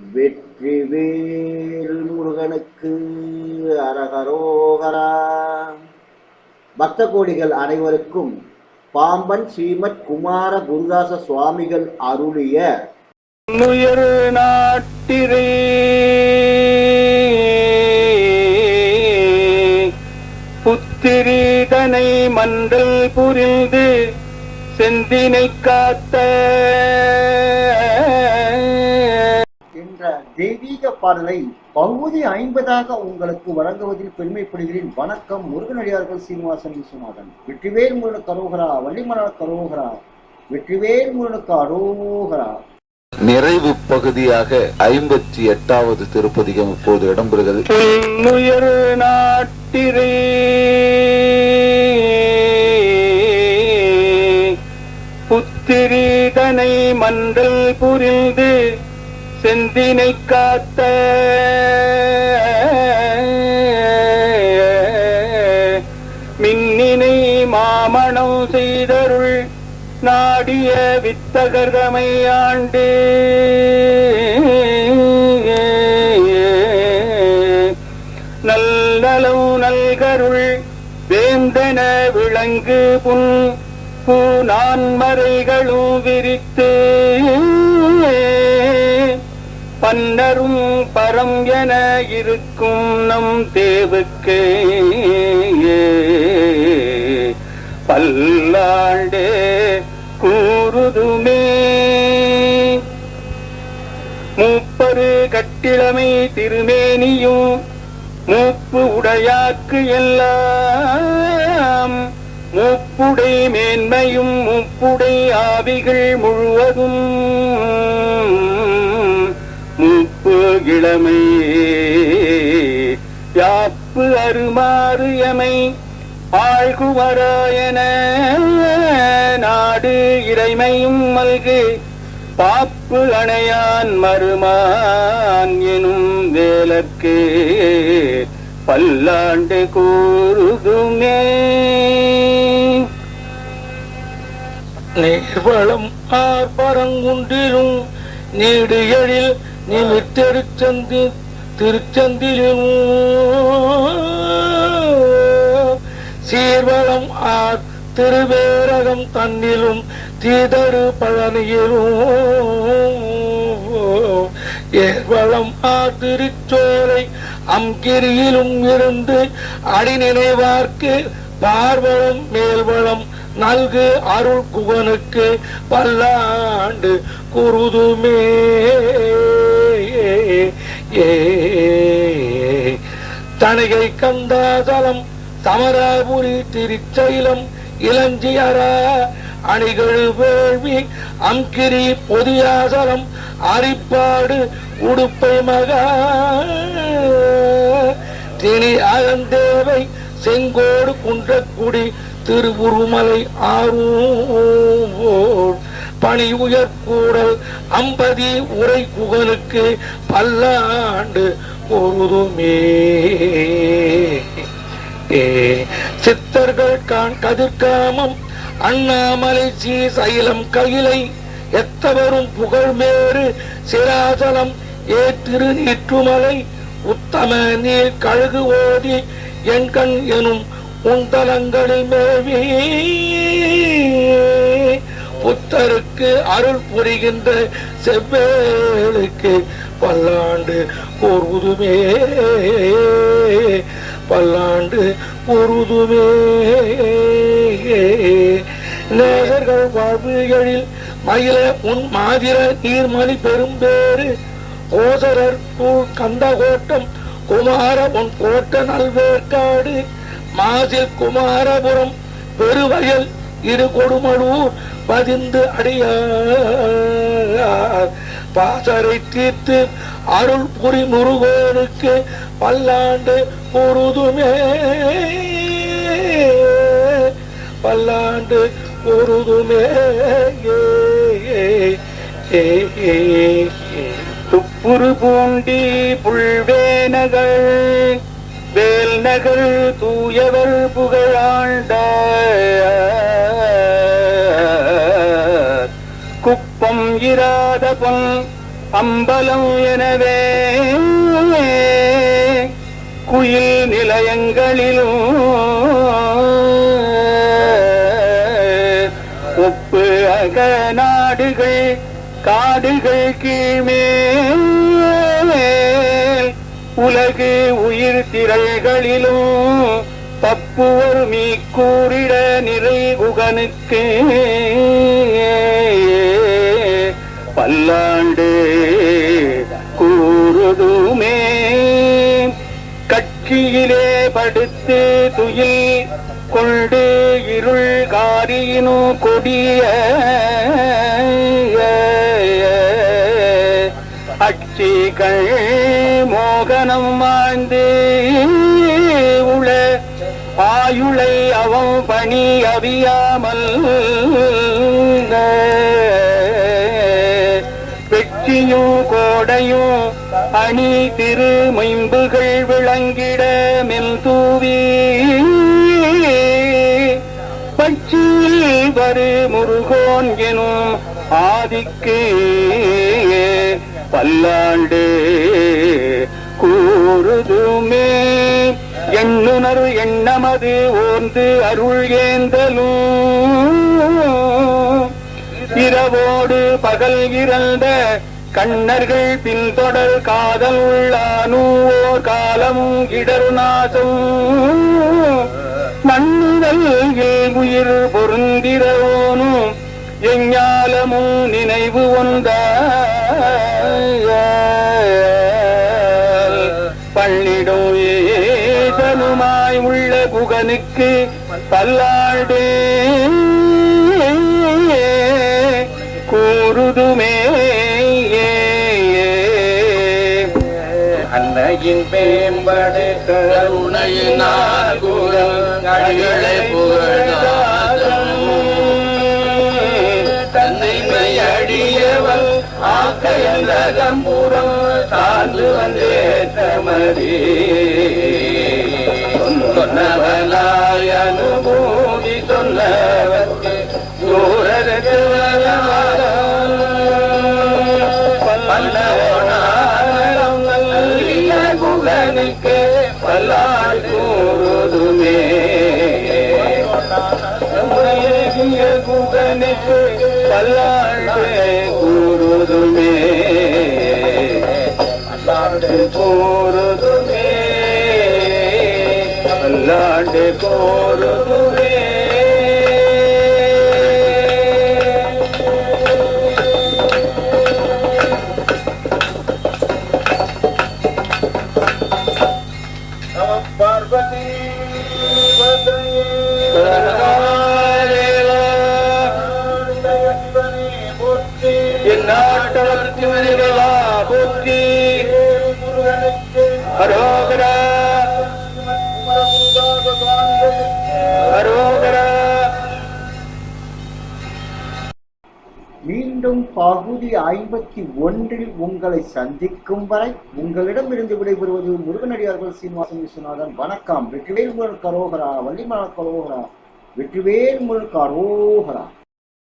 வெற்றிவேல் முருகனுக்கு அரகரோகரா. பக்த கோடிகள் அனைவருக்கும் பாம்பன் ஸ்ரீமத் குமார குருதாச சுவாமிகள் அருளிய உயர் நாட்டிரே புத்திரீதனை மண்டல் புரிந்து செந்தினை காத்த தெய்வீக பாடலை பகுதி ஐம்பதாக உங்களுக்கு வழங்குவதில் பெருமைப்படுகிறேன். வணக்கம் முருகனடியார்கள் சீனிவாசன் விஸ்வநாதன். வெற்றிவேல் முருகனுக்கு அரோகரா வள்ளிமலர் அரோகரா. வெற்றிவேல் முருகனுக்கு அரோகரா. நிறைவு பகுதியாக ஐம்பத்தி எட்டாவது திருப்பதிகம் இப்போது இடம்பெறுகிறது. புல்லுயர் நாட்டிரே. புத்திரீதனை மண்டல் புரிந்து செந்தினை காத்த மின்னினை மாமணம் செய்தருள் நாடிய வித்தகர்தமை ஆண்டு. நல்லலம் நல்கருள் வேந்தன விளங்கு புன் பூ நான்மறைகளும் விரித்தே. மன்னரும் பரம் என இருக்கும் நம் தேவுக்கு. பல்லாண்டு கூறுதுமே. மூப்பரு கட்டிளமை திருமேனியும் மூப்பு உடையாக்கு எல்லாம். மூப்புடை மேன்மையும் மூப்புடை ஆவிகள் முழுவதும். இளமை. யாப்பு அருமாறு எமை. ஆழ்குமராயன நாடு இறைமையும் மல்கு. பாப்பு அணையான் மருமான் எனும் வேலற்கு பல்லாண்டு கூறுதுமே. நேர்வளம் ஆர்பரங்குன்றிலும் நீடு எழில் நிமித்தெருச்சந்தி திருச்சந்திலும் சீர்வளம் ஆர் திருவேரகம் தன்னிலும் தீதரு பழனியிலும். ஏர்வளம் ஆ திருச்சோலை அம்கிரியிலும் இருந்து அடிநினைவார்க்கு பார்வளம் மேல்வளம் நல்கு அருள் குகனுக்கு பல்லாண்டு குருதுமே. ஏ கந்தாதலம் சமராபுரி திருச்சைலம் இளஞ்சியரா அணிகள் வேள்வி அம்கிரி பொதியாசலம் அரிப்பாடு உடுப்பை மகா திணி அகந்தேவை செங்கோடு குன்றக்குடி திருவுருமலை ஆரூர். பணி உயர்கூடல் அம்பதி உரை குகனுக்கு பல்லாண்டு பொருதுமே சித்தர்கள் கான் கதிர்காமம் அண்ணாமலை சீ சைலம் கையிலை எத்தவரும் புகழ்மேறு சிராசலம் ஏ திருநீற்றுமலை உத்தம நீர் கழுகு ஓதி என் கண் எனும் உந்தலங்களில் மேவி. புத்தருக்கு அருள் புரிகின்ற செவ்வேளுக்கு பல்லாண்டு பொருதுமே. பல்லாண்டு பொருதுமே. நேசர்கள் வாழ்வுகளில் மயில உன் மாதிர நீர்மணி பெரும்பேறு கோசரர் கூழ் கந்தகோட்டம் குமார உன் கோட்ட நல்வேற்காடு. மாசில் குமாரபுரம் பெருவயல் இரு கொடுமளூர் பதிந்து அடியார். பாசரை தீர்த்து அருள் புரி முருகோனுக்கு பல்லாண்டு பொருதுமே. பல்லாண்டு பொருதுமே. துப்புரு பூண்டி புல்வேனகள் வேல் நகர் தூயவர் புகழாண்டார். குப்பம் இராத பொன் அம்பலம் எனவே. குயில் நிலையங்களிலும் ஒப்பு அக நாடுகள் காடுகள் கீழ்மேல். உலகு உயிர் திரள்களிலும் தப்புவர் மீ கூறிட நிறை குகனுக்கு. படுத்து துயில் கொண்டு இருள் காரியினு கொடிய அச்சிகள் மோகனம் வாழ்ந்து உள ஆயுளை அவன் பணி அறியாமல் வெற்றியும் கோடையும் அணி திருமைம்புகள் விளங்கிட புவி பச்சில் வரு முருகோன் எனும் ஆதிக்கு பல்லாண்டு கூறுதுமே. எண்ணுணர்வு எண்ணமது ஓர்ந்து அருள் ஏந்தலும். இரவோடு பகல் இரண்ட கண்ணர்கள் பின்தொடர் காதல் உள்ளானூர் காலமும் இடர் நாசம். மண்ணுதல் உயிர் பொருந்திரோனும் எஞ்ஞாலமும் நினைவு ஒன்ற பள்ளிடும் ஏதனுமாய் உள்ள குகனுக்கு பல்லாடே கூறுதுமே உலகின் பேம்படு கருணையினால் குரங்களை புகழாதம் தன்னை அடியவள் ஆக்கையந்தகம்புறம் சார்ந்து வந்தேற்றமதி சொன்னவனாய் பல்லாண்டு கூறுதுமே. பல்லாண்டு கூறுதுமே. பல்லாண்டு கூறுதுமே. ஹரோகரா. ஹரோகரா. மீண்டும் பகுதி ஐம்பத்தி ஒன்றில் உங்களை சந்திக்கும் வரை உங்களிடமிருந்து விடைபெறுவது முருகனடியார்கள் சீனிவாசன் விஸ்வநாதன். வணக்கம். வெற்றிவேல் முருகன் கரோகரா வள்ளிமலர் கரோகரா வெற்றிவேல் முருகன் கரோகரா.